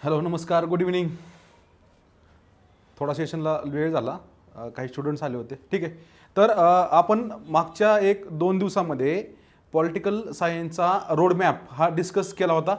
Hello नमस्कार good evening थोडा सेशनला वेळ झाला. काही स्टुडंट्स आले होते. ठीक आहे. तर आपण मागच्या एक दोन दिवसामध्ये पॉलिटिकल सायन्सचा रोडमॅप हा डिस्कस केला होता.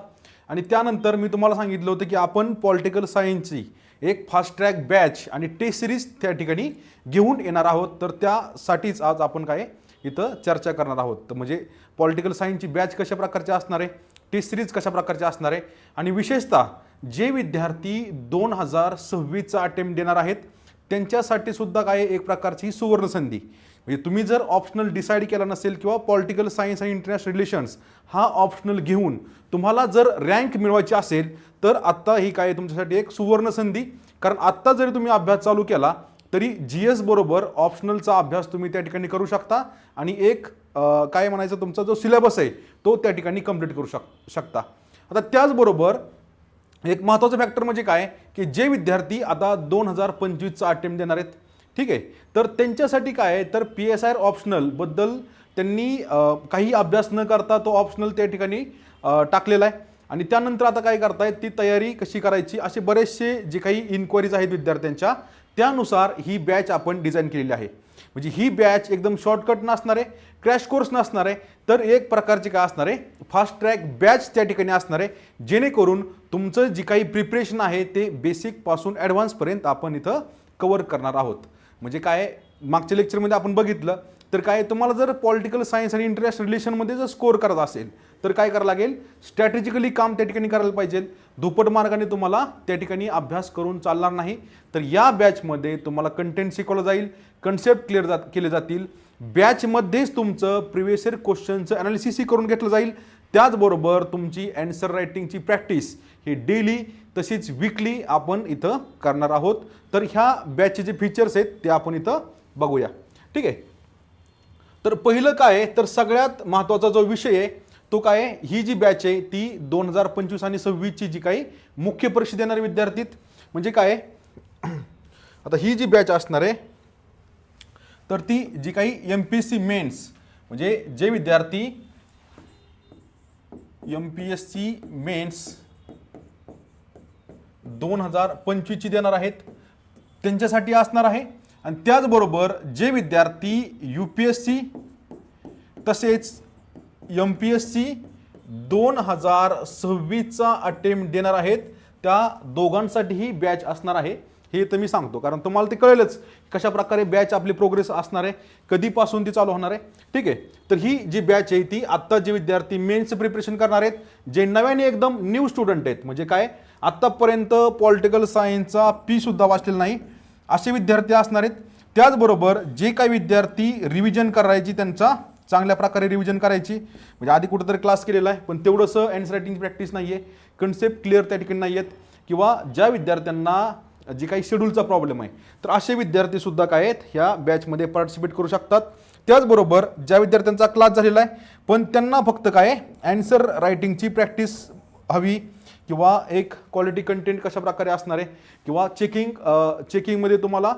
आणि त्यानंतर मी तुम्हाला सांगितलं होतं की आपण पॉलिटिकल सायन्सची एक फास्ट ट्रॅक बॅच आणि टेस्ट सिरीज त्या ठिकाणी घेऊन येणार आहोत. तर त्यासाठीच आज आपण काय इथं चर्चा करणार आहोत. तर म्हणजे पॉलिटिकल सायन्सची बॅच कशा प्रकारची असणार आहे? टेस्ट सिरीज कशा प्रकारची असणार आहे? आणि विशेषतः जे विद्यार्थी दोन हजार सव्वीसचा अटेम्प्ट देणार आहेत त्यांच्यासाठी सुद्धा काय एक प्रकारची सुवर्ण संधी. म्हणजे तुम्ही जर ऑप्शनल डिसाईड केला नसेल किंवा पॉलिटिकल सायन्स आणि इंटरनॅशनल रिलेशन्स हा ऑप्शनल घेऊन तुम्हाला जर रँक मिळवायची असेल तर आत्ता ही काय तुमच्यासाठी एक सुवर्ण संधी. कारण आत्ता जरी तुम्ही अभ्यास चालू केला तरी जी एस बरोबर ऑप्शनलचा अभ्यास तुम्ही त्या ठिकाणी करू शकता आणि एक काय म्हणायचं तुमचा जो सिलेबस आहे तो त्या ठिकाणी कंप्लीट करू शक शकता. आता त्याचबरोबर एक महत्त्वाचं फॅक्टर म्हणजे काय? की जे विद्यार्थी आता दोन हजार पंचवीसचा अटेम्प्ट देणार आहेत ठीक आहे? तर त्यांच्यासाठी काय आहे? तर पी एस आय ऑप्शनलबद्दल त्यांनी काही अभ्यास न करता तो ऑप्शनल त्या ठिकाणी टाकलेला आहे. आणि त्यानंतर आता काय करतायत? ती तयारी कशी करायची? असे बरेचसे जे काही इन्क्वायरीज आहेत विद्यार्थ्यांच्या त्यानुसार ही बॅच आपण डिझाईन केलेली आहे. म्हणजे ही बॅच एकदम शॉर्टकट नसणार आहे क्रॅश कोर्स नसणार आहे तर एक प्रकारची काय असणार आहे फास्ट ट्रॅक बॅच त्या ठिकाणी असणार आहे जेणेकरून तुमचं जी काही प्रिपरेशन आहे ते बेसिकपासून ॲडव्हान्सपर्यंत आपण इथं कवर करणार आहोत. म्हणजे काय मागच्या लेक्चरमध्ये आपण बघितलं तर काय तुम्हाला जर पॉलिटिकल सायन्स आणि इंटरनॅशनल रिलेशनमध्ये जर स्कोअर करायचा असेल तर काय करावं लागेल? स्ट्रॅटेजिकली काम त्या ठिकाणी करायला पाहिजे. दुप्पट मार्गाने तुम्हाला त्या ठिकाणी अभ्यास करून चालणार नाही. तर या बॅचमध्ये तुम्हाला कंटेंट शिकवलं जाईल कन्सेप्ट क्लिअर जात केले जातील. बॅचमध्येच तुमचं प्रिव्हियस इयर क्वेश्चनचं अनालिसिसही करून घेतलं जाईल. त्याचबरोबर तुमची अँसर रायटिंगची प्रॅक्टिस ही डेली तशीच विकली आपण इथं करणार आहोत. तर ह्या बॅचचे जे फीचर्स आहेत ते आपण इथं बघूया. ठीक आहे? तर पहिलं काय तर सगळ्यात महत्त्वाचा जो विषय आहे तो काय ही जी बॅच आहे ती दोन हजार पंचवीस आणि सव्वीसची जी काही मुख्य परीक्षा देणारे विद्यार्थी म्हणजे काय आता ही जी बॅच असणार आहे तर ती जी काही M P S C mains म्हणजे जे विद्यार्थी M P S C mains दोन हजार पंचवीसची देणार आहेत त्यांच्यासाठी असणार आहे. आणि त्याचबरोबर जे विद्यार्थी यू पी एस सी तसेच एम पी एस सी दोन हजार सव्वीसचा अटेम्प्ट देणार आहेत. त्या दोघांसाठीही बॅच असणार आहे. हे तर मी सांगतो कारण तुम्हाला ते कळेलच कशा प्रकारे बॅच आपली प्रोग्रेस असणार आहे कधीपासून ती चालू होणार आहे. ठीक आहे? तर ही जी बॅच आहे ती आत्ता जे विद्यार्थी मेन्सचं प्रिपरेशन करणार आहेत जे नव्याने एकदम न्यू स्टुडंट आहेत. म्हणजे काय? आत्तापर्यंत पॉलिटिकल सायन्सचा पी सुद्धा वाचलेला नाही. असे विद्यार्थी असणार आहेत. त्याचबरोबर जे काही विद्यार्थी रिव्हिजन करायची त्यांचा चांगल्या प्रकारे रिव्हिजन करायची. म्हणजे आधी कुठंतरी क्लास केलेला आहे पण तेवढंसं अँसर रायटिंग प्रॅक्टिस नाही आहे कन्सेप्ट क्लिअर त्या ठिकाणी नाही आहेत किंवा ज्या विद्यार्थ्यांना जे काही शेड्यूलचा प्रॉब्लेम आहे तर असे विद्यार्थीसुद्धा काय आहेत ह्या बॅचमध्ये पार्टिसिपेट करू शकतात. त्याचबरोबर ज्या विद्यार्थ्यांचा क्लास झालेला आहे पण त्यांना फक्त काय अँसर रायटिंगची प्रॅक्टिस हवी किंवा एक क्वालिटी कंटेंट कशा प्रकारे असणार आहे किंवा चेकिंग चेकिंगमध्ये तुम्हाला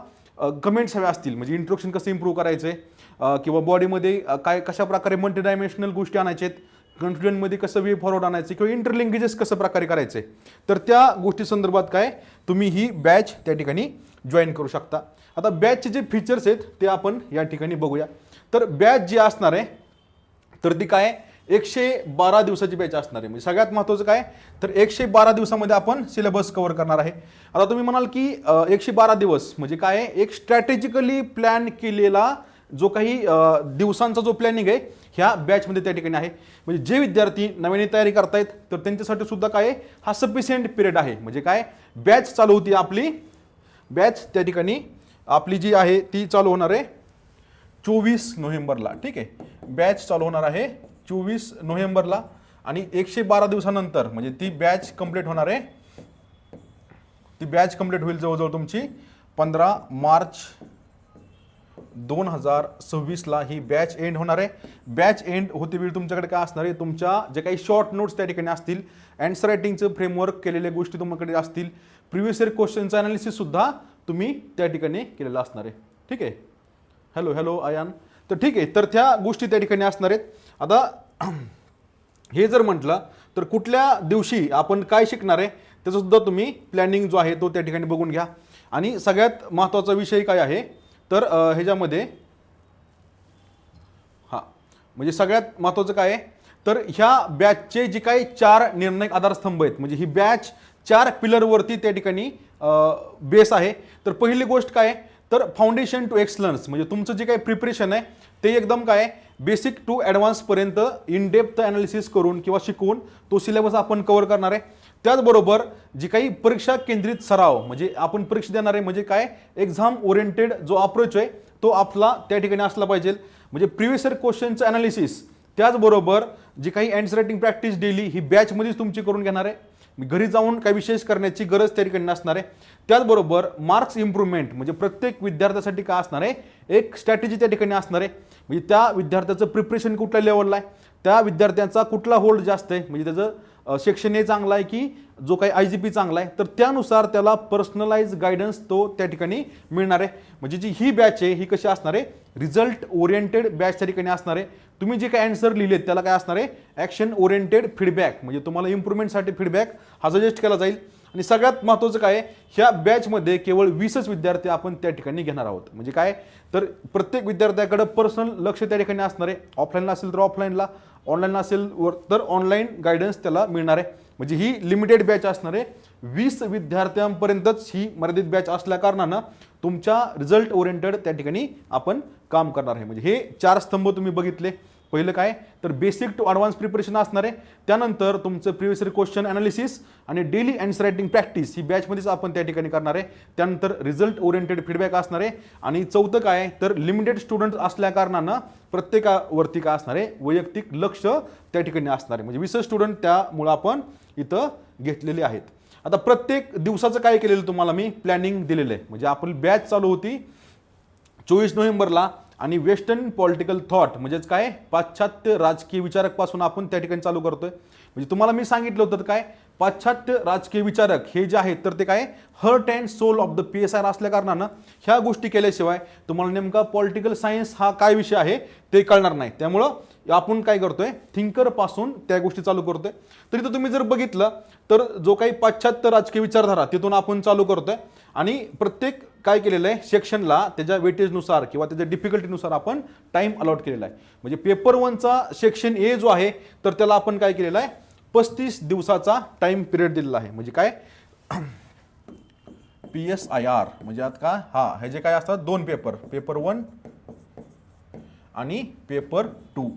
कमेंट्स हव्या असतील. म्हणजे इंट्रोडक्शन कसं इम्प्रूव्ह करायचं आहे किंवा बॉडीमध्ये काय कशा प्रकारे मल्टी डायमेन्शनल गोष्टी आणायच्या आहेत? कन्फ्युजनमध्ये कसं वे फॉरवर्ड आणायचं किंवा इंटरलिंगेजेस कसं प्रकारे करायचे तर त्या गोष्टी संदर्भात काय तुम्ही ही बॅच त्या ठिकाणी जॉईन करू शकता. आता बॅचचे जे फीचर्स आहेत ते आपण या ठिकाणी बघूया. तर बॅच जी असणार आहे तर ती काय एकशे बारा दिवसाची बॅच असणार आहे. म्हणजे सगळ्यात महत्त्वाचं काय? तर एकशे बारा दिवसामध्ये आपण सिलेबस कव्हर करणार आहे. आता तुम्ही म्हणाल की एकशे बारा दिवस म्हणजे काय? आहे एक स्ट्रॅटेजिकली प्लॅन केलेला जो काही दिवसांचा जो प्लॅनिंग आहे ह्या बॅचमध्ये त्या ठिकाणी आहे. म्हणजे जे विद्यार्थी नव्याने तयारी करतायत तर त्यांच्यासाठी सुद्धा काय आहे? हा सफिशियंट पिरियड आहे. म्हणजे काय? बॅच चालू होती आपली. बॅच त्या ठिकाणी आपली जी आहे ती चालू होणार आहे चोवीस नोव्हेंबरला. ठीक आहे? बॅच चालू होणार आहे चोवीस नोव्हेंबरला आणि एकशे बारा दिवसानंतर म्हणजे ती बॅच कंप्लीट होणार आहे. ती बॅच कंप्लीट होईल जवळजवळ तुमची पंधरा मार्च दोन हजार सव्वीसला ही बॅच एंड होणार आहे. बॅच एंड होते वेळी तुमच्याकडे काय असणार आहे? तुमच्या जे काही शॉर्ट नोट्स त्या ठिकाणी असतील अँसर रायटिंगचं फ्रेमवर्क केलेल्या गोष्टी तुमच्याकडे असतील. प्रिव्हियस इयर क्वेश्चनचं अनालिसिससुद्धा तुम्ही त्या ठिकाणी केलेलं असणार आहे. ठीक आहे? हॅलो हॅलो आयान तर ठीक आहे तर त्या गोष्टी त्या ठिकाणी असणार आहेत. आता हे जर म्हटलं तर कुठल्या दिवशी आपण काय शिकणार आहे त्याचंसुद्धा तुम्ही प्लॅनिंग जो आहे तो त्या ठिकाणी बघून घ्या. आणि सगळ्यात महत्त्वाचा विषय काय आहे तर ह्याच्यामध्ये हां म्हणजे सगळ्यात महत्त्वाचं काय आहे तर ह्या बॅचचे जे काही चार निर्णायक आधारस्तंभ आहेत म्हणजे ही बॅच चार पिलरवरती त्या ठिकाणी बेस आहे. तर पहिली गोष्ट काय आहे तर फाउंडेशन टू एक्सलन्स म्हणजे तुमचं जे काही प्रिपरेशन आहे ते एकदम काय बेसिक टू ॲडव्हान्सपर्यंत इन डेप्थ ॲनालिसिस करून किंवा शिकवून तो सिलेबस आपण कवर करणार आहे. त्याचबरोबर जी काही परीक्षा केंद्रित सराव म्हणजे आपण परीक्षा देणार आहे म्हणजे काय? एक्झाम ओरिएंटेड जो अप्रोच आहे तो आपला त्या ठिकाणी असला पाहिजे. म्हणजे प्रिव्हियस इयर क्वेश्चनचं ॲनालिसिस त्याचबरोबर जी काही अँसर रायटिंग प्रॅक्टिस डेली ही बॅचमध्येच तुमची करून घेणार आहे. घरी जाऊन काही विशेष करण्याची गरज त्या ठिकाणी नसणार आहे. त्याचबरोबर मार्क्स इम्प्रूव्हमेंट म्हणजे प्रत्येक विद्यार्थ्यासाठी काय असणार आहे? एक स्ट्रॅटेजी त्या ठिकाणी असणार आहे. म्हणजे त्या विद्यार्थ्याचं प्रिपरेशन कुठल्या लेवलला आहे? त्या विद्यार्थ्यांचा कुठला होल्ड जास्त आहे? म्हणजे त्याचं सेक्शन ए चांगला आहे की जो काही आय जी पी चांगला आहे तर त्यानुसार त्याला पर्सनलाइज गायडन्स तो त्या ठिकाणी मिळणार आहे. म्हणजे जी ही बॅच आहे ही कशी असणार आहे? रिझल्ट ओरिएंटेड बॅच त्या ठिकाणी असणार आहे. तुम्ही जे काही अँसर लिहिलेत त्याला काय असणार आहे? ॲक्शन ओरिएंटेड फीडबॅक म्हणजे तुम्हाला इम्प्रूव्हमेंटसाठी फीडबॅक हा सजेस्ट केला जाईल. आणि सगळ्यात महत्त्वाचं काय ह्या बॅचमध्ये केवळ वीसच विद्यार्थी आपण त्या ठिकाणी घेणार आहोत. म्हणजे काय? तर प्रत्येक विद्यार्थ्याकडं पर्सनल लक्ष त्या ठिकाणी असणार आहे. ऑफलाईनला असेल तर ऑफलाईनला ऑनलाईन असेल वर तर ऑनलाईन गायडन्स त्याला मिळणार आहे. म्हणजे ही लिमिटेड बॅच असणार आहे. वीस विद्यार्थ्यांपर्यंतच ही मर्यादित बॅच असल्याकारणानं तुमच्या रिझल्ट ओरिएंटेड त्या ठिकाणी आपण काम करणार आहे. म्हणजे हे चार स्तंभ तुम्ही बघितले. पहिलं काय? तर बेसिक टू ॲडव्हान्स प्रिपरेशन असणार आहे. त्यानंतर तुमचं प्रिव्हियस क्वेश्चन अनालिसिस आणि डेली अँसर रायटिंग प्रॅक्टिस ही बॅचमध्येच आपण त्या ठिकाणी करणार आहे. त्यानंतर रिझल्ट ओरिएंटेड फीडबॅक असणार आहे. आणि चौथं काय? तर लिमिटेड स्टुडंट असल्या कारणानं प्रत्येकावरती काय असणार आहे? वैयक्तिक लक्ष त्या ठिकाणी असणार आहे. म्हणजे वीस स्टुडंट त्यामुळं आपण इथं घेतलेले आहेत. आता प्रत्येक दिवसाचं काय केलेलं तुम्हाला मी? प्लॅनिंग दिलेलं आहे. म्हणजे आपली बॅच चालू होती चोवीस नोव्हेंबरला. आणि वेस्टर्न पॉलिटिकल थॉट म्हणजेच काय? पाश्चात्य राजकीय विचारकपासून आपण त्या ठिकाणी चालू करतोय. म्हणजे तुम्हाला मी सांगितलं होतं काय? पाश्चात्य राजकीय विचारक हे जे आहेत तर ते काय? Heart and soul of the P S R असल्या कारणानं ह्या गोष्टी केल्याशिवाय तुम्हाला नेमका पॉलिटिकल सायन्स हा काय विषय आहे ते कळणार नाही. त्यामुळं आपण काय करतोय? थिंकरपासून त्या गोष्टी चालू करतोय. तर इथं तुम्ही जर बघितलं तर जो काही पाश्चात्य राजकीय विचारधारा तिथून आपण चालू करतोय. आणि प्रत्येक काय केलेलं आहे सेक्शनला त्याच्या वेटेजनुसार किंवा त्याच्या डिफिकल्टीनुसार आपण टाइम अलॉट केलेला आहे. म्हणजे पेपर वनचा सेक्शन ए जो आहे तर त्याला आपण काय केलेला आहे? पस्तीस दिवसाचा टाइम पिरियड दिलेला आहे. म्हणजे काय? पी एस आय आर म्हणजे आता का? हा हे जे काय असतात दोन पेपर पेपर वन आणि पेपर टू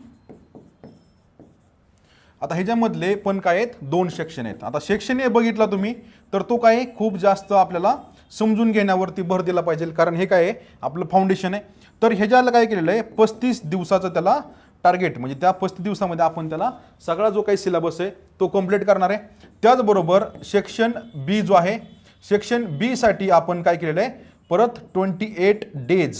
आता ह्याच्यामधले पण काय आहेत? दोन सेक्शन आहेत. आता सेक्शन हे बघितला तुम्ही तर तो काय आहे, खूप जास्त आपल्याला समजून घेण्यावरती भर दिला पाहिजे. कारण हे काय आहे? आपलं फाउंडेशन आहे. तर ह्याच्याला काय केलेलं आहे? पस्तीस दिवसाचं त्याला टार्गेट म्हणजे त्या पस्तीस दिवसामध्ये आपण त्याला सगळा जो काही सिलेबस आहे तो कंप्लीट करणार आहे. त्याचबरोबर सेक्शन बी जो आहे सेक्शन बीसाठी आपण काय केलेलं आहे? परत ट्वेंटी एट डेज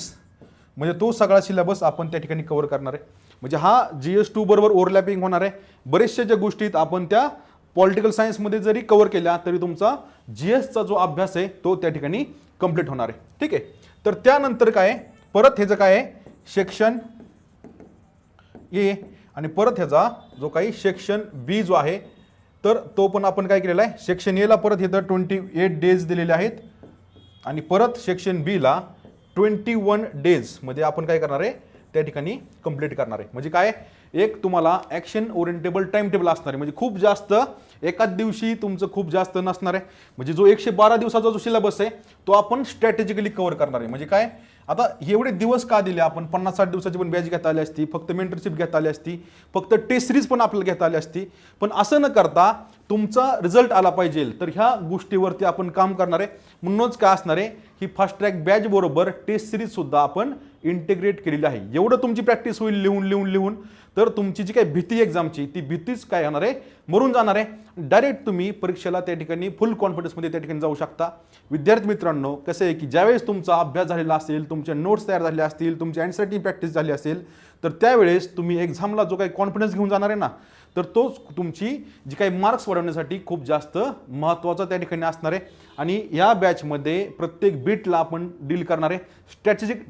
म्हणजे तो सगळा सिलेबस आपण त्या ठिकाणी कवर करणार आहे. म्हणजे हा जी एस टू बरोबर ओव्हरलॅपिंग होणार आहे. बरेचशा ज्या गोष्टीत आपण त्या पॉलिटिकल सायन्समध्ये जरी कवर केल्या तरी तुमचा जी एसचा जो अभ्यास आहे तो त्या ठिकाणी कंप्लीट होणार आहे. ठीक आहे? तर त्यानंतर काय परत परत ह्याचं काय आहे? सेक्शन ए आणि परत ह्याचा जो काही सेक्शन बी जो आहे तर तो पण आपण काय केलेला आहे? सेक्शन एला परत इथं ट्वेंटी एट डेज दिलेले आहेत. आणि परत सेक्शन बीला ट्वेंटी वन डेजमध्ये आपण काय करणार आहे? त्या ठिकाणी कंप्लीट करणार आहे. म्हणजे काय? एक तुम्हाला ॲक्शन ओरिएंटेबल टाइम टेबल असणार आहे. म्हणजे खूप जास्त एकाच दिवशी तुमचं खूप जास्त नसणार आहे. म्हणजे जो एकशे बारा दिवसाचा जो सिलेबस आहे तो आपण स्ट्रॅटेजिकली कव्हर करणार आहे. म्हणजे काय? आता एवढे दिवस का दिले आपण? पन्नास साठ दिवसाची पण बॅच घेता आली असती फक्त मेंटरशिप घेता आली असती फक्त टेस्ट सिरीज पण आपल्याला घेता आली असती. पण असं न करता तुमचा रिझल्ट आला पाहिजे. तर ह्या गोष्टीवरती आपण काम करणार आहे. म्हणूनच काय असणार आहे? ही फास्ट ट्रॅक बॅच बरोबर टेस्ट सिरीज सुद्धा आपण इंटिग्रेट केलेली आहे. एवढं तुमची प्रॅक्टिस होईल लिहून लिहून लिहून. तर तुमची जी काही भीती एक्झामची ती भीतीच काय होणार आहे? मरून जाणार आहे. डायरेक्ट तुम्ही परीक्षेला त्या ठिकाणी फुल कॉन्फिडन्समध्ये त्या ठिकाणी जाऊ शकता. विद्यार्थी मित्रांनो कसं आहे की ज्यावेळेस तुमचा अभ्यास झालेला असेल तुमचे नोट्स तयार झाले असतील तुमची अँसरटी प्रॅक्टिस झाली असेल तर त्यावेळेस तुम्ही एक्झामला जो काही कॉन्फिडन्स घेऊन जाणार आहे ना तर तोच तुमची जी काही मार्क्स वाढवण्यासाठी खूप जास्त महत्त्वाचा त्या ठिकाणी असणार आहे. आणि या बॅचमध्ये प्रत्येक बीटला आपण डील करणार आहे. स्ट्रॅटेजिक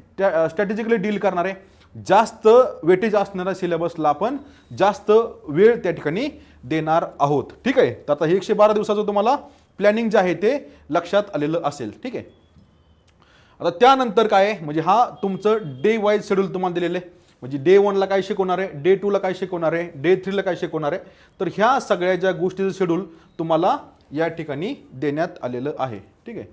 स्ट्रॅटेजिकली डील करणार आहे. जास्त वेटेज असणाऱ्या सिलेबसला आपण जास्त वेळ त्या ठिकाणी देणार आहोत. ठीक आहे? तर आता हे एकशे बारा दिवसाचं तुम्हाला प्लॅनिंग जे आहे ते लक्षात आलेलं असेल. ठीक आहे? आता त्यानंतर काय आहे? म्हणजे हा तुमचं डे वाईज शेड्यूल तुम्हाला दिलेलं आहे. म्हणजे डे वनला काय शिकवणार आहे? डे टूला काय शिकवणार आहे? डे थ्रीला काय शिकवणार आहे? तर ह्या सगळ्या ज्या गोष्टीचं शेड्यूल तुम्हाला या ठिकाणी देण्यात आलेलं आहे. ठीक आहे?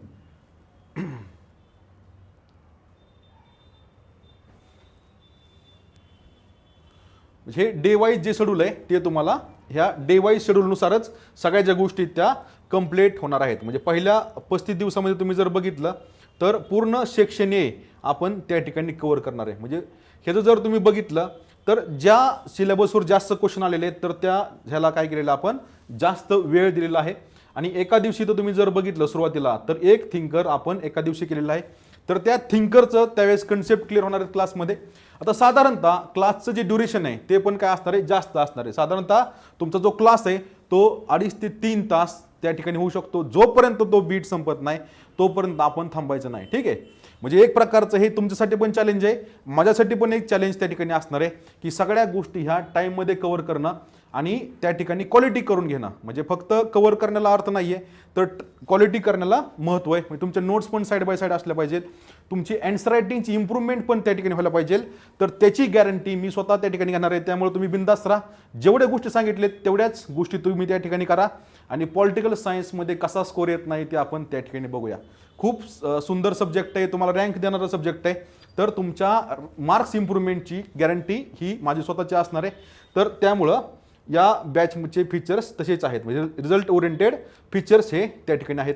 म्हणजे हे डे वाईज जे शेड्यूल आहे ते तुम्हाला ह्या डे वाईज शेड्यूलनुसारच सगळ्या ज्या गोष्टी त्या कंप्लीट होणार आहेत. म्हणजे पहिल्या पस्तीस दिवसामध्ये तुम्ही जर बघितलं तर पूर्ण सेक्शन ए आपण त्या ठिकाणी कव्हर करणार आहे. म्हणजे ह्याचं जर तुम्ही बघितलं तर ज्या सिलेबसवर जास्त क्वेश्चन आलेले आहेत तर त्या ह्याला काय केलेलं आपण जास्त वेळ दिलेला आहे. आणि एका दिवशी तर तुम्ही जर बघितलं सुरुवातीला तर एक थिंकर आपण एका दिवशी केलेला आहे. तर त्या थिंकरचं त्यावेळेस कन्सेप्ट क्लिअर होणार आहे क्लासमध्ये आता साधारणतः क्लासचं जे ड्युरेशन आहे ते पण काय असणार आहे? जास्त असणार आहे. साधारणतः तुमचा जो क्लास आहे तो अडीच ते तीन तास त्या ठिकाणी होऊ शकतो. जोपर्यंत तो बीट संपत नाही तोपर्यंत आपण थांबायचं नाही. ठीक आहे? म्हणजे एक प्रकारचं हे तुमच्यासाठी पण चॅलेंज आहे. माझ्यासाठी पण एक चॅलेंज त्या ठिकाणी असणार आहे की सगळ्या गोष्टी ह्या टाईममध्ये कव्हर करणं आणि त्या ठिकाणी क्वालिटी करून घेणं. म्हणजे फक्त कवर करण्याला अर्थ नाही आहे तर क्वालिटी करण्याला महत्त्व आहे. म्हणजे तुमच्या नोट्स पण साईड बाय साईड असल्या पाहिजेत. तुमची अँसर रायटिंगची इम्प्रूव्हमेंट पण त्या ठिकाणी व्हायला पाहिजे तर त्याची गॅरंटी मी स्वतः त्या ठिकाणी घेणार आहे. त्यामुळे तुम्ही बिंदास राहा. जेवढ्या गोष्टी सांगितलेत तेवढ्याच गोष्टी तुम्ही त्या ठिकाणी करा. आणि पॉलिटिकल सायन्समध्ये कसा स्कोर येत नाही ते आपण त्या ठिकाणी बघूया. खूप सुंदर सब्जेक्ट आहे. तुम्हाला रँक देणारा सब्जेक्ट आहे. तर तुमच्या मार्क्स इम्प्रूव्हमेंटची गॅरंटी ही माझी स्वतःची असणार आहे. तर त्यामुळं या बॅचचे फीचर्स तसेच आहेत. म्हणजे रिझल्ट ओरिएंटेड फीचर्स हे त्या ठिकाणी आहेत.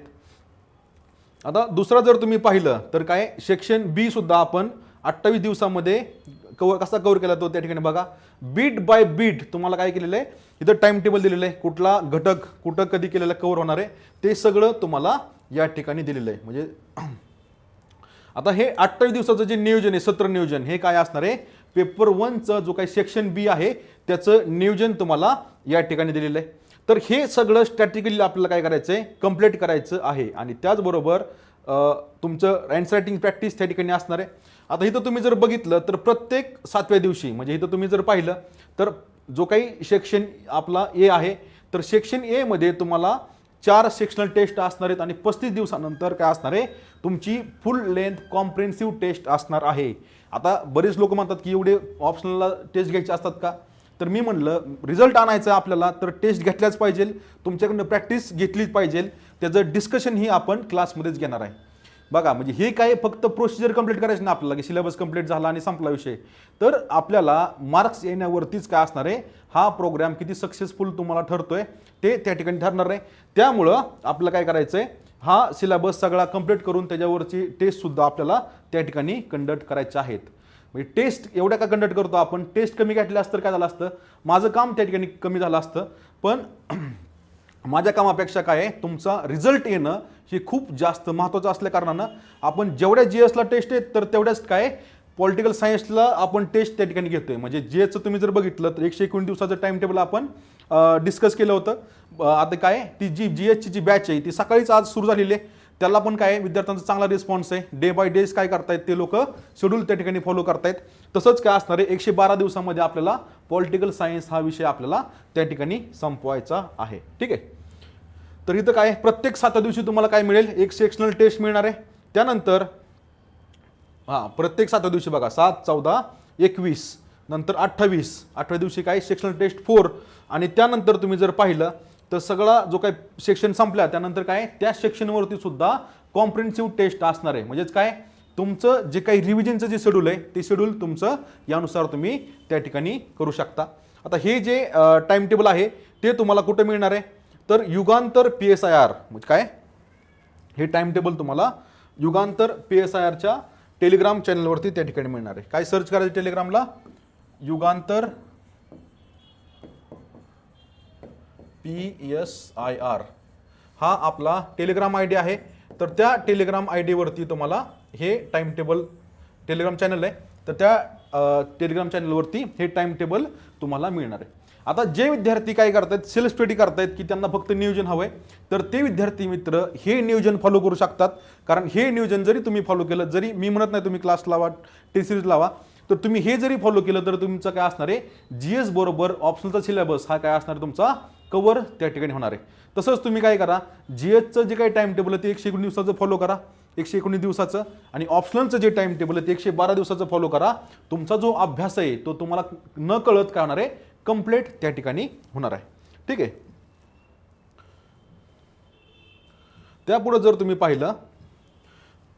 आता दुसरा जर तुम्ही पाहिलं तर काय? सेक्शन बी सुद्धा आपण अठ्ठावीस दिवसामध्ये कवर कसा कव्हर केला तो त्या ठिकाणी बघा. बीट बाय बीट तुम्हाला काय केलेलं आहे? इथं टाइम टेबल दिलेलं आहे. कुठला घटक कुठं कधी केलेलं कव्हर होणार आहे? ते सगळं तुम्हाला या ठिकाणी दिलेलं आहे. म्हणजे आता हे अठ्ठावीस दिवसाचं जे नियोजन आहे सत्र नियोजन हे काय असणार आहे? पेपर वनचं जो काही सेक्शन बी आहे त्याचं नियोजन तुम्हाला या ठिकाणी दिलेलं आहे. तर हे सगळं स्ट्रॅटेजिकली आपल्याला काय करायचं आहे कंप्लीट करायचं आहे. आणि त्याचबरोबर तुमचं अँसर रायटिंग प्रॅक्टिस त्या ठिकाणी असणार आहे. आता इथं तुम्ही जर बघितलं तर प्रत्येक सातव्या दिवशी म्हणजे इथं तुम्ही जर पाहिलं तर जो काही सेक्शन आपला ए आहे तर सेक्शन एमध्ये तुम्हाला चार सेक्शनल टेस्ट असणार आहेत. आणि पस्तीस दिवसानंतर काय असणार आहे? तुमची फुल लेंथ कॉम्प्रेन्सिव्ह टेस्ट असणार आहे. आता बरेच लोक म्हणतात की एवढे ऑप्शनलला टेस्ट घ्यायचे असतात का? तर मी म्हणलं रिझल्ट आणायचं आपल्याला तर टेस्ट घेतल्याच पाहिजे. तुमच्याकडनं प्रॅक्टिस घेतलीच पाहिजे. त्याचं डिस्कशन ही आपण क्लासमध्येच घेणार आहे. बघा म्हणजे हे काय फक्त प्रोसिजर कंप्लीट करायचं ना आपल्याला की सिलेबस कंप्लीट झाला आणि संपला विषय. तर आपल्याला मार्क्स येण्यावरतीच काय असणार आहे? हा प्रोग्राम किती सक्सेसफुल तुम्हाला ठरतोय ते त्या ठिकाणी ठरणार आहे. त्यामुळं आपलं काय करायचं आहे हा सिलेबस सगळा कंप्लीट करून त्याच्यावरची टेस्टसुद्धा आपल्याला त्या ठिकाणी कंडक्ट करायच्या आहेत. म्हणजे टेस्ट एवढ्या का कंडक्ट करतो आपण? टेस्ट कमी घेतल्या असतं तर काय झालं असतं? माझं काम त्या ठिकाणी कमी झालं असतं. पण माझ्या कामापेक्षा काय आहे? तुमचा रिझल्ट येणं हे खूप जास्त महत्त्वाचं असल्या कारणानं आपण जेवढ्या जी एसला टेस्ट आहेत तर तेवढ्याच काय पॉलिटिकल सायन्सला आपण टेस्ट त्या ठिकाणी घेतोय. म्हणजे जी एसचं तुम्ही जर बघितलं तर एकशे एकोणीस दिवसाचं टाइम टेबल आपण डिस्कस केलं होतं. आता काय ती जी जी एसची जी बॅच आहे ती सकाळीच आज सुरू झालेली आहे. त्याला पण काय आहे, विद्यार्थ्यांचा चांगला रिस्पॉन्स आहे. डे बाय डेज काय करतायत ते लोक? शेड्यूल त्या ठिकाणी फॉलो करतायत. तसंच काय असणार आहे? एकशे बारा दिवसामध्ये आपल्याला पॉलिटिकल सायन्स हा विषय आपल्याला त्या ठिकाणी संपवायचा आहे. ठीक आहे? तर इथं काय प्रत्येक सातव्या दिवशी तुम्हाला काय मिळेल? एक सेक्शनल टेस्ट मिळणार आहे. त्यानंतर हां प्रत्येक सातव्या दिवशी बघा सात चौदा एकवीस. नंतर अठ्ठावीस. अठराव्या दिवशी काय? सेक्शनल टेस्ट फोर आणि त्यानंतर तुम्ही जर पाहिलं तर सगळा जो काही सेक्शन संपला त्यानंतर काय? त्या सेक्शनवरती सुद्धा कॉम्प्रिहेन्सिव्ह टेस्ट असणार आहे. म्हणजेच काय? तुमचं जे काही रिव्हिजनचं जे शेड्यूल आहे ते शेड्यूल तुमचं यानुसार तुम्ही त्या ठिकाणी करू शकता. आता हे जे टाइम टेबल आहे ते तुम्हाला कुठं मिळणार आहे? तर Yugantar P S I R म्हणजे काय? हे टाइम टेबल तुम्हाला युगांतर पी एस आय आरच्या टेलिग्राम चॅनलवरती त्या ठिकाणी मिळणार आहे. काय सर्च करायचं टेलिग्रामला Yugantar P S I R. हा आपला टेलिग्राम आय डी आहे. तर त्या टेलिग्राम आय डीवरती तुम्हाला हे टाइम टेबल टेलिग्राम चॅनल आहे. तर त्या टेलिग्राम चॅनलवरती हे टाइम टेबल तुम्हाला मिळणार आहे. आता जे विद्यार्थी काय करतायत सेल्फ स्टडी करतायत की त्यांना फक्त नियोजन हवं आहे तर ते विद्यार्थी मित्र हे नियोजन फॉलो करू शकतात. कारण हे नियोजन जरी तुम्ही फॉलो केलं जरी मी म्हणत नाही तुम्ही क्लास लावा टी सिरीज लावा तर तुम्ही हे जरी फॉलो केलं तर तुमचं काय असणार आहे? जी एस बरोबर ऑप्शनचा सिलेबस हा काय असणार तुमचा? कवर त्या ठिकाणी होणार आहे. तसंच तुम्ही काय करा जी एसचं जे काही टाइम टेबल आहे ते एकशे एकोणीस दिवसाचं फॉलो करा. एकशे एकोणीस दिवसाचं. आणि ऑप्शनलचं जे टाइम टेबल आहे ते एकशे बारा दिवसाचं फॉलो करा. तुमचा जो अभ्यास आहे तो तुम्हाला न कळत काय होणार आहे? कंप्लीट त्या ठिकाणी होणार आहे. ठीक आहे? त्यापुढं जर तुम्ही पाहिलं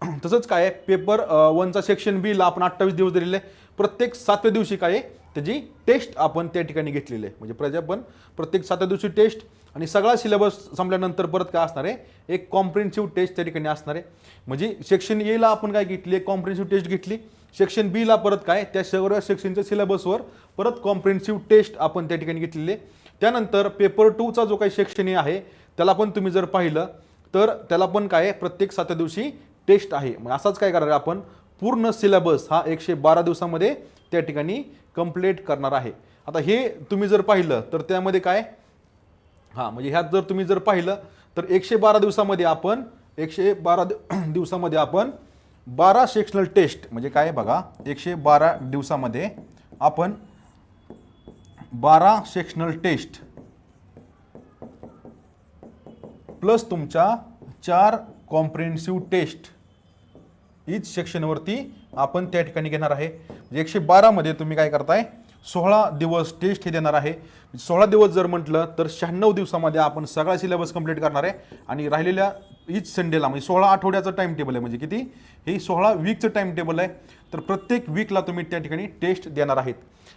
तसंच काय आहे पेपर वनचा सेक्शन बीला आपण अठ्ठावीस दिवस दिलेले आहे. प्रत्येक सातव्या दिवशी काय आहे त्याची टेस्ट आपण त्या ठिकाणी घेतलेली आहे. म्हणजे प्रजा पण प्रत्येक सातव्या दिवशी टेस्ट आणि सगळा सिलेबस संपल्यानंतर परत काय असणार आहे एक कॉम्प्रिहेन्सिव्ह टेस्ट त्या ठिकाणी असणार आहे. म्हणजे सेक्शन एला आपण काय घेतली एक कॉम्प्रिहेन्सिव्ह टेस्ट घेतली. सेक्शन बीला परत काय त्या सगळ्या सेक्शनच्या सिलेबसवर परत कॉम्प्रिहेन्सिव्ह टेस्ट आपण त्या ठिकाणी घेतलेली आहे. त्यानंतर पेपर टूचा जो काही सेक्शन आहे त्याला पण तुम्ही जर पाहिलं तर त्याला पण काय आहे, प्रत्येक सातव्या दिवशी टेस्ट आहे. म्हणजे मग असाच काय करणार आहे आपण? पूर्ण सिलेबस हा एकशे बारा दिवसामध्ये त्या ठिकाणी कंप्लीट करणार आहे. आता हे तुम्ही जर पाहिलं तर त्यामध्ये काय? हां म्हणजे ह्यात जर तुम्ही जर पाहिलं तर एकशे बारा दिवसामध्ये आपण एकशे बारा दिवसामध्ये आपण बारा सेक्शनल टेस्ट म्हणजे काय बघा? एकशे बारा दिवसामध्ये आपण बारा सेक्शनल टेस्ट प्लस तुमच्या चार कॉम्प्रिहेन्सिव्ह टेस्ट ईच सेक्शनवरती आपण त्या ठिकाणी घेणार आहे. म्हणजे एकशे बारामध्ये तुम्ही काय करताय? सोळा दिवस टेस्ट हे देणार आहे. म्हणजे सोळा दिवस जर म्हटलं तर शहाण्णव दिवसामध्ये आपण सगळा सिलेबस कंप्लीट करणार आहे. आणि राहिलेल्या ईच संडेला म्हणजे सोळा आठवड्याचं टाइम टेबल आहे. म्हणजे किती? हे सोळा वीकचं टाइम टेबल आहे. तर प्रत्येक वीकला तुम्ही त्या ठिकाणी टेस्ट देणार आहेत.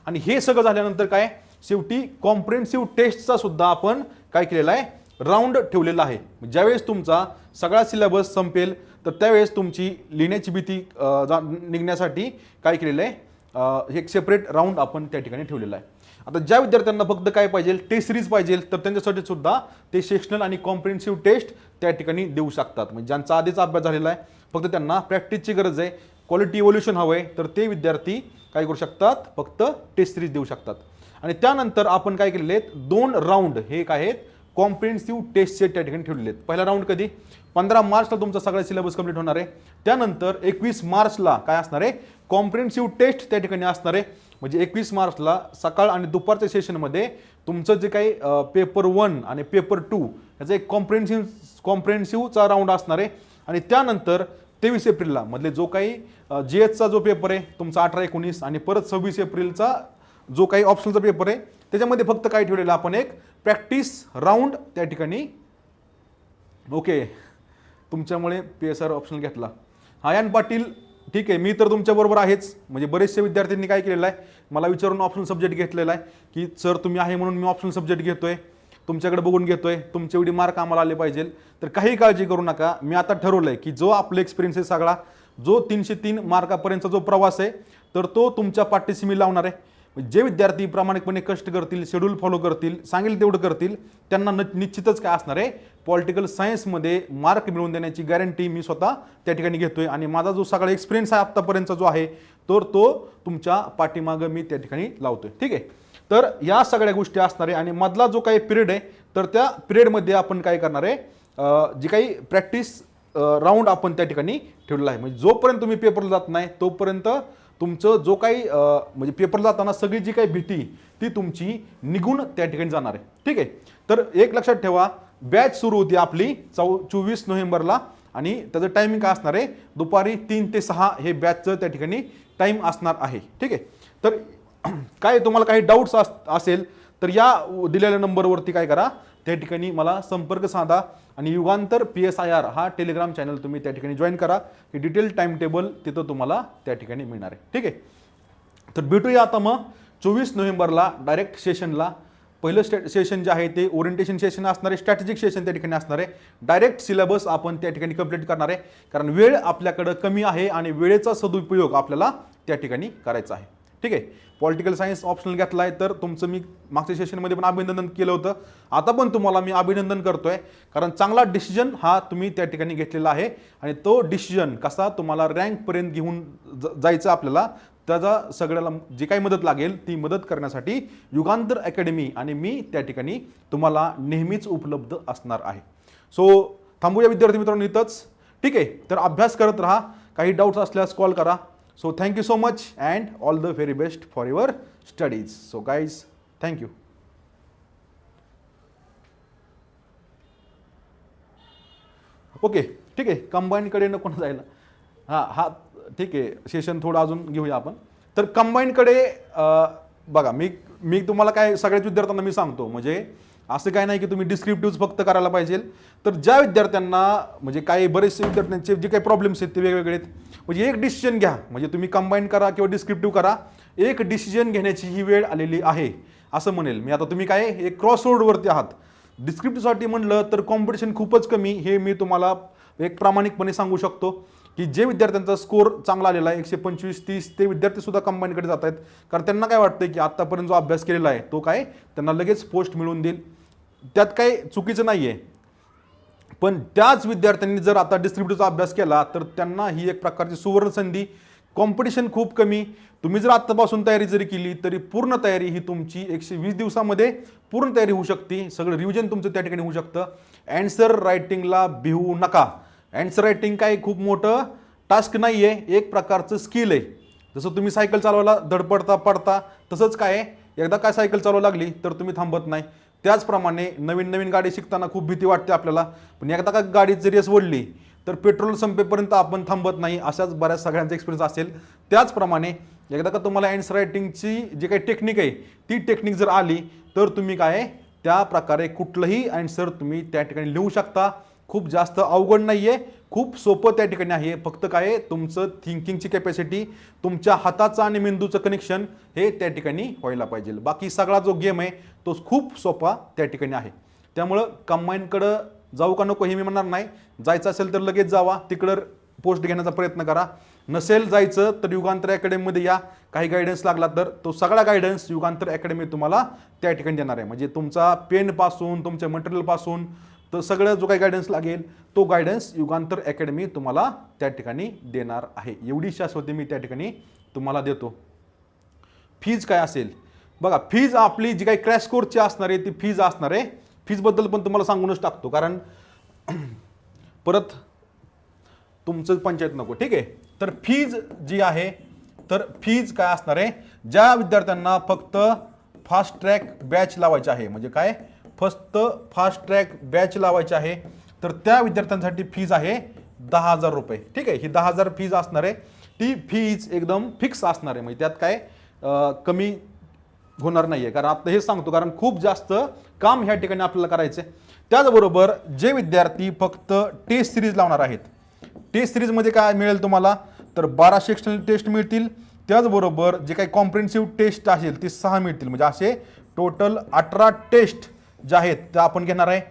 आणि हे सगळं झाल्यानंतर काय? शेवटी कॉम्प्रेन्सिव्ह टेस्टचा सुद्धा आपण काय केलेला आहे? राऊंड ठेवलेला आहे. ज्यावेळेस तुमचा सगळा सिलेबस संपेल तर त्यावेळेस तुमची लिहिण्याची भीती जा निघण्यासाठी काय केलेलं आहे? एक सेपरेट राऊंड आपण त्या ठिकाणी ठेवलेला आहे. आता ज्या विद्यार्थ्यांना फक्त काय पाहिजे टेस्ट सिरीज पाहिजे तर त्यांच्यासाठी सुद्धा ते सेशनल आणि कॉम्प्रिहेन्सिव्ह टेस्ट त्या ठिकाणी देऊ शकतात. म्हणजे ज्यांचा आधीच अभ्यास झालेला आहे फक्त त्यांना प्रॅक्टिसची गरज आहे क्वालिटी इव्होल्युशन हवं आहे तर ते विद्यार्थी काय करू शकतात? फक्त टेस्ट सिरीज देऊ शकतात. आणि त्यानंतर आपण काय केलेले आहेत? दोन राऊंड हे काय आहेत. कॉम्प्रिहेन्सिव्ह टेस्ट सेट त्या ठिकाणी ठेवलेले आहेत. पहिला राऊंड कधी? पंधरा मार्चला तुमचा सगळा सिलेबस कंप्लीट होणार आहे. त्यानंतर एकवीस मार्चला काय असणार आहे? कॉम्प्रिहेन्सिव्ह टेस्ट त्या ठिकाणी असणार आहे. म्हणजे एकवीस मार्चला सकाळ आणि दुपारच्या सेशनमध्ये तुमचं जे काही पेपर वन आणि पेपर टू याचा एक कॉम्प्रिहेन्सिव्ह कॉम्प्रिहेन्सिव्हचा राऊंड असणार आहे. आणि त्यानंतर तेवीस एप्रिलला मधले जो काही जी एचचा जो पेपर आहे तुमचा अठरा एकोणीस आणि परत सव्वीस एप्रिलचा जो काही ऑप्शनचा पेपर आहे त्याच्यामध्ये फक्त काय ठेवलेलं आपण एक प्रॅक्टिस राऊंड त्या ठिकाणी. ओके. तुमच्यामुळे पी एस आर ऑप्शन घेतला. हायन पाटील ठीक आहे मी तर तुमच्याबरोबर आहेच. म्हणजे बरेचसे विद्यार्थ्यांनी काय केलेलं आहे मला विचारून ऑप्शनल सब्जेक्ट घेतलेला आहे की सर तुम्ही आहे म्हणून मी ऑप्शनल सब्जेक्ट घेतो आहे तुमच्याकडे बघून घेतो आहे तुमचे एवढी मार्क आम्हाला आले पाहिजे तर काही काळजी करू नका. मी आता ठरवलं आहे की जो आपला एक्सपिरियन्स आहे सगळा जो तीनशे तीन मार्कापर्यंतचा जो प्रवास आहे तर तो तुमच्या पाठीशी मी लावणार आहे. म्हणजे जे विद्यार्थी प्रामाणिकपणे कष्ट करतील शेड्यूल फॉलो करतील सांगेल तेवढं करतील त्यांना न निश्चितच काय असणार आहे? पॉलिटिकल सायन्समध्ये मार्क मिळवून देण्याची गॅरंटी मी स्वतः त्या ठिकाणी घेतोय. आणि माझा जो सगळा एक्सपिरियन्स आहे आत्तापर्यंतचा जो आहे तर तो तुमच्या पाठीमागं मी त्या ठिकाणी लावतोय. ठीक आहे? तर या सगळ्या गोष्टी असणार आहे. आणि मधला जो काही पिरियड आहे तर त्या पिरियडमध्ये आपण काय करणार आहे? जी काही प्रॅक्टिस राऊंड आपण त्या ठिकाणी ठेवलेला आहे. म्हणजे जोपर्यंत तुम्ही पेपरला जात नाही तोपर्यंत तुमचं जो काही म्हणजे पेपर जाताना सगळी जी काही भीती ती तुमची निघून त्या ठिकाणी जाणार आहे. ठीक आहे? तर एक लक्षात ठेवा बॅच सुरू होती आपली चौ चोवीस नोव्हेंबरला आणि त्याचं टायमिंग काय असणार आहे? दुपारी तीन ते सहा हे बॅचचं त्या ठिकाणी टाईम असणार आहे. ठीक आहे? तर काय तुम्हाला काही डाऊट्स असेल तर या दिलेल्या नंबरवरती काय करा. त्या ठिकाणी मला संपर्क साधा आणि Yugantar P S I R हा टेलिग्राम चॅनल तुम्ही त्या ठिकाणी जॉईन करा. की डिटेल टाइम टेबल तिथं तुम्हाला त्या ठिकाणी मिळणार आहे. ठीक आहे? तर भेटूया आता मग चोवीस नोव्हेंबरला डायरेक्ट सेशनला पहिलं स्टे सेशन जे आहे ते ओरिएंटेशन सेशन असणार आहे स्ट्रॅटेजिक सेशन त्या ठिकाणी असणार आहे. डायरेक्ट सिलेबस आपण त्या ठिकाणी कंप्लीट करणार आहे. कारण वेळ आपल्याकडं कमी आहे आणि वेळेचा सदुपयोग आपल्याला त्या ठिकाणी करायचा आहे. ठीक आहे. पॉलिटिकल सायन्स ऑप्शनल घेतला आहे तर तुमचं मी मागच्या सेशनमध्ये पण अभिनंदन केलं होतं. आता पण तुम्हाला मी अभिनंदन करतो आहे कारण चांगला डिसिजन हा तुम्ही त्या ठिकाणी घेतलेला आहे. आणि तो डिसिजन कसा तुम्हाला रँकपर्यंत घेऊन ज- जायचं आपल्याला त्याचा सगळ्याला जी काही मदत लागेल ती मदत करण्यासाठी युगांतर अकॅडमी आणि मी त्या ठिकाणी तुम्हाला नेहमीच उपलब्ध असणार आहे. सो थांबूया विद्यार्थी मित्रांनो इथंच. ठीक आहे तर अभ्यास करत राहा. काही डाऊट्स असल्यास कॉल करा. So thank you so much and all the very best for for studies so guys thank you okay ठीक आहे. कंबाईनकडे नको ना जायला. हां हा ठीक आहे. सेशन थोडं अजून घेऊया आपण. तर कंबाईनकडे बघा मी मी तुम्हाला काय सगळ्याच विद्यार्थ्यांना मी सांगतो. म्हणजे असं काय नाही की तुम्ही डिस्क्रिप्टिव्ह फक्त करायला पाहिजे. तर ज्या विद्यार्थ्यांना म्हणजे काही बरेचसे विद्यार्थ्यांचे जे काही प्रॉब्लेम्स आहेत ते वेगवेगळे आहेत. म्हणजे एक डिसिजन घ्या. म्हणजे तुम्ही कंबाईन करा किंवा डिस्क्रिप्टिव्ह करा. एक डिसिजन घेण्याची ही वेळ आलेली आहे. असं म्हणेल. मी आता तुम्ही काय एक क्रॉस रोडवरती आहात. डिस्क्रिप्टिव्हसाठी म्हणलं तर कॉम्पिटिशन खूपच कमी. हे मी तुम्हाला एक प्रामाणिकपणे सांगू शकतो की जे विद्यार्थ्यांचा स्कोर चांगला आलेला आहे एकशे पंचवीस तीस ते विद्यार्थीसुद्धा कंबाईनकडे जात आहेत कारण त्यांना काय वाटतं की आत्तापर्यंत जो अभ्यास केलेला आहे तो काय? त्यांना लगेच पोस्ट मिळवून देईल. त्यात काही चुकीचं नाही आहे पण त्याच विद्यार्थ्यांनी जर आता डिस्ट्रीब्युटरचा अभ्यास केला तर त्यांना ही एक प्रकारची सुवर्ण संधी कॉम्पिटिशन खूप कमी. तुम्ही जर आत्तापासून तयारी जरी केली तरी पूर्ण तयारी ही तुमची एकशे वीस दिवसामध्ये पूर्ण तयारी होऊ शकते. सगळं रिव्हिजन तुमचं त्या ठिकाणी होऊ शकतं. अँसर रायटिंगला भिवू नका. अँसर रायटिंग काय खूप मोठं टास्क नाही आहे एक प्रकारचं स्किल आहे. जसं तुम्ही सायकल चालवायला धडपडता पडता तसंच काय आहे? एकदा काय सायकल चालवायला लागली तर तुम्ही थांबत नाही. त्याचप्रमाणे नवीन नवीन गाडी शिकताना खूप भीती वाटते आपल्याला. पण एकदा का गाडी जरी रेस ओढली तर पेट्रोल संपेपर्यंत आपण थांबत नाही अशाच बऱ्याच सगळ्यांचा एक्सपिरियन्स असेल. त्याचप्रमाणे एकदा का तुम्हाला अँसर रायटिंगची जी काही टेक्निक आहे ती टेक्निक जर आली तर तुम्ही काय त्या प्रकारे कुठलंही अँसर तुम्ही त्या ठिकाणी लिहू शकता. खूप जास्त अवघड नाही आहे खूप सोपं त्या ठिकाणी आहे. फक्त काय आहे, तुमचं थिंकिंगची कॅपॅसिटी तुमच्या हाताचं आणि मेंदूचं कनेक्शन हे त्या ठिकाणी व्हायला पाहिजे. बाकी सगळा जो गेम आहे तो खूप सोपा त्या ठिकाणी आहे. त्यामुळं कंबाईनकडं जाऊ का नको हे मी म्हणणार नाही. जायचं असेल तर लगेच जावा. तिकडं पोस्ट घेण्याचा प्रयत्न करा. नसेल जायचं तर युगांतर अकॅडमीमध्ये या. काही गायडन्स लागला तर तो सगळा गायडन्स युगांतर अकॅडमी तुम्हाला त्या ठिकाणी देणार आहे. म्हणजे तुमचा पेनपासून तुमच्या मटेरियलपासून तर सगळं जो काही गायडन्स लागेल तो गायडन्स युगांतर अकॅडमी तुम्हाला त्या ठिकाणी देणार आहे. एवढी शाश्वती मी त्या ठिकाणी तुम्हाला देतो. फीज काय असेल? बघा फीज आपली जी काही क्रॅश कोर्सची असणार आहे ती फीज असणार आहे. फीजबद्दल पण तुम्हाला सांगूनच टाकतो कारण परत तुमचं पंचायत नको ठीक आहे? तर फीज जी आहे तर फीज काय असणार आहे? ज्या विद्यार्थ्यांना फक्त फास्ट ट्रॅक बॅच लावायची आहे म्हणजे काय? फक्त फास्ट ट्रॅक बॅच लावायचे आहे. तर त्या विद्यार्थ्यांसाठी फीज आहे दहा हजार रुपये. ठीक आहे ही दहा हजार फीज असणार आहे. ती फीज एकदम फिक्स असणार आहे. म्हणजे त्यात काय कमी होणार नाही आहे कारण आता हे सांगतो कारण खूप जास्त काम ह्या ठिकाणी आपल्याला करायचं आहे त्याचबरोबर जे विद्यार्थी फक्त टेस्ट सिरीज लावणार आहेत टेस्ट सिरीजमध्ये काय मिळेल तुम्हाला? तर बारा सेक्शनल टेस्ट मिळतील. त्याचबरोबर जे काही कॉम्प्रेन्सिव्ह टेस्ट असेल ते सहा मिळतील. म्हणजे असे टोटल अठरा टेस्ट ज्या आहेत त्या आपण घेणार आहे.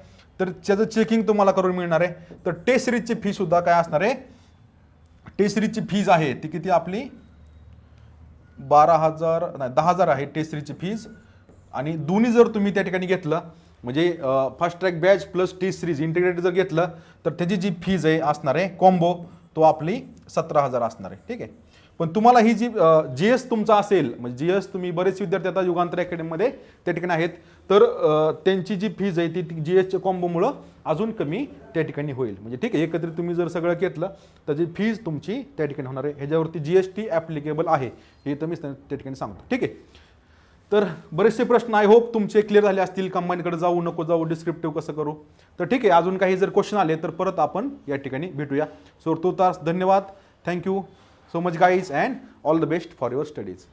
तर त्याचं चेकिंग तुम्हाला करून मिळणार आहे. तर टेस्ट सिरीजची फी सुद्धा काय असणार आहे? टेस्ट सिरीजची फीज आहे ती किती आपली? बारा हजार नाही दहा हजार आहे टेस्ट सिरीजची फीज आणि दोन्ही जर तुम्ही त्या ठिकाणी घेतलं म्हणजे fast track batch plus test series integrated जर घेतलं तर त्याची जी फीज आहे असणार आहे कॉम्बो तो आपली सतरा हजार असणार आहे. ठीक आहे? पण तुम्हाला ही जी जी एस तुमचा असेल म्हणजे जी एस तुम्ही बरेच विद्यार्थी आता युगांतर अकॅडमीमध्ये त्या ठिकाणी आहेत. तर त्यांची जी फीज आहे ती जी एसच्या कॉम्बोमुळं अजून कमी त्या ठिकाणी होईल. म्हणजे ठीक आहे एकत्रित तुम्ही जर सगळं घेतलं तर जी फीज तुमची त्या ठिकाणी होणार आहे. ह्याच्यावरती जी एस टी ॲप्लिकेबल आहे. हे तर मी त्या त्या ठिकाणी सांगतो. ठीक आहे? तर बरेचसे प्रश्न आय होप तुमचे क्लिअर झाले असतील. कंबाईनकडे जाऊ नको जाऊ डिस्क्रिप्टिव्ह कसं करू? तर ठीक आहे अजून काही जर क्वेश्चन आले तर परत आपण या ठिकाणी भेटूया. सो तो तास धन्यवाद. Thank you so much guys and all the best for your studies